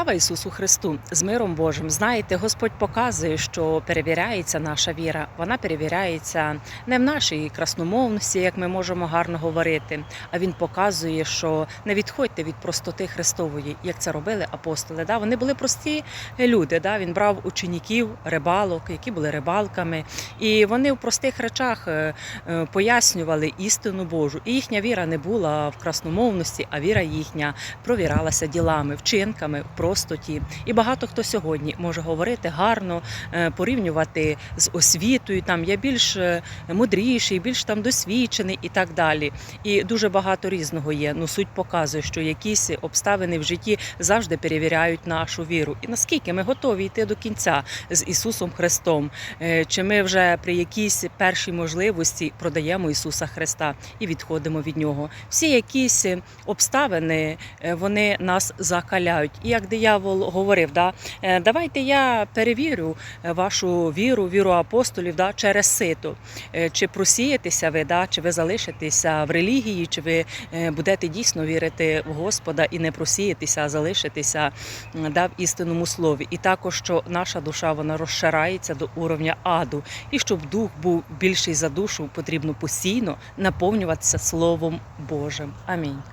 Слава Ісусу Христу з миром Божим. Знаєте, Господь показує, що перевіряється наша віра. Вона перевіряється не в нашій красномовності, як ми можемо гарно говорити, а він показує, що не відходьте від простоти Христової, як це робили апостоли. Да? Вони були прості люди. Да? Він брав учніків, рибалок, які були рибалками, і вони в простих речах е, е, пояснювали істину Божу. І їхня віра не була в красномовності, а віра їхня провіралася ділами, вчинками, в простоті. І багато хто сьогодні може говорити гарно, е, порівнювати з освітою. Там я більш е, мудріший, більш там досвідчений і так далі. І дуже багато різного є. Ну суть показує, що якісь обставини в житті завжди перевіряють нашу віру. І наскільки ми готові йти до кінця з Ісусом Христом, Е, чи ми вже при якійсь першій можливості продаємо Ісуса Христа і відходимо від Нього. Всі якісь обставини вони нас закаляють. І як диявол говорив, да, е, давайте я перевірю е, вашу віру, віру апостолів да, через сито. Е, Чи просієтеся ви, да, чи ви залишитеся в релігії, чи ви будете дійсно вірити в Господа і не просіятися, а залишитися да, в істинному слові. І також, що наша душа вона розширається до уровня аду. І щоб дух був більший за душу, потрібно постійно наповнюватися Словом Божим. Амінь.